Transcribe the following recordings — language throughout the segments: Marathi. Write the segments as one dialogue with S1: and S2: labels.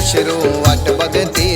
S1: अश्रू अट बगती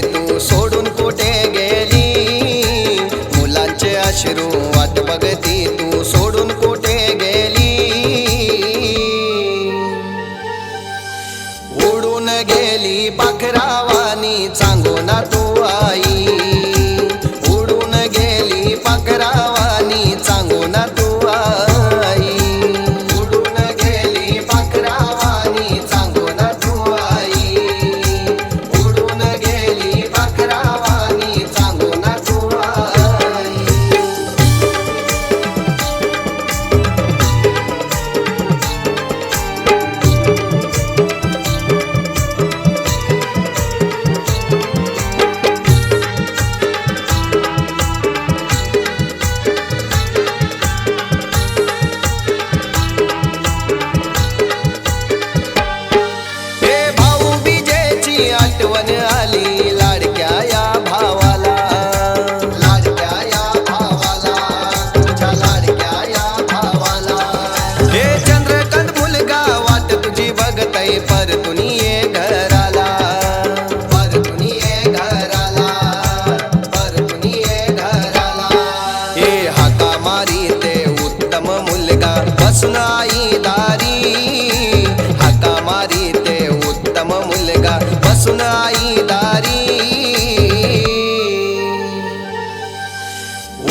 S1: बसून आई दारी।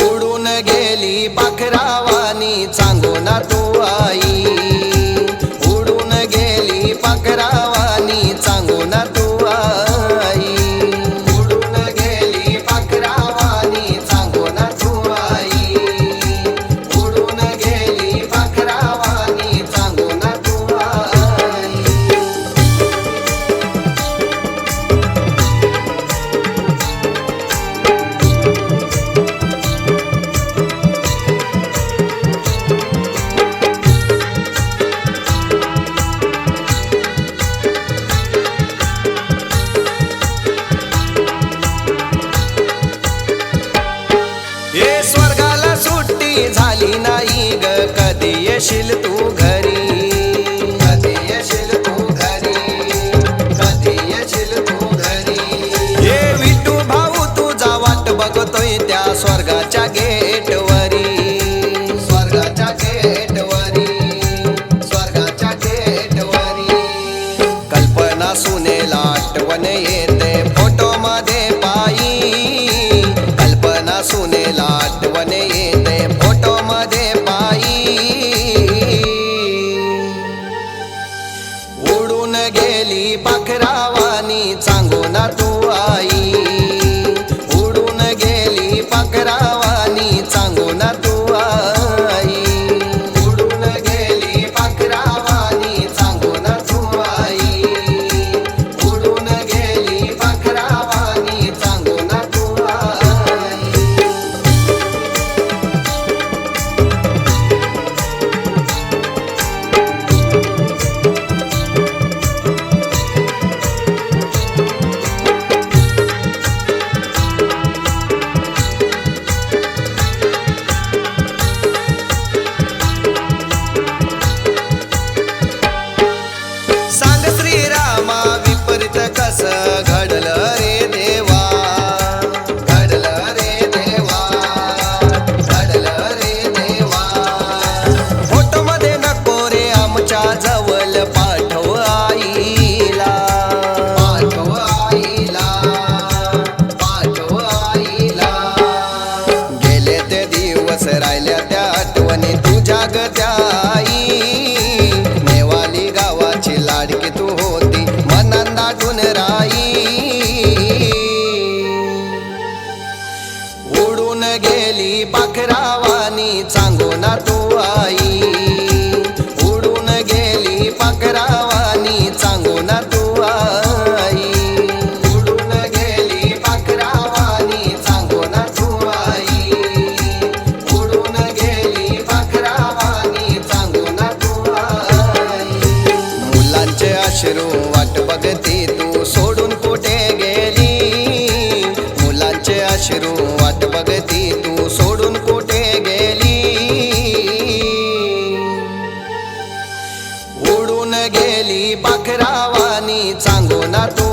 S1: उडून गेली पाखरावानी सांगू ना तू आई। येशील तू घरी. सुने येशील तू घरी. येशील तू घरी. भाऊ त्या स्वर्गाच्या गेटवरी. स्वर्गाच्या गेटवरी. स्वर्गाच्या गेटवरी. कल्पना येत গেলি अश्रू वाट बघती तू सोडून कुठे गेली? उडून गेली पाखरावानी सांगू ना तू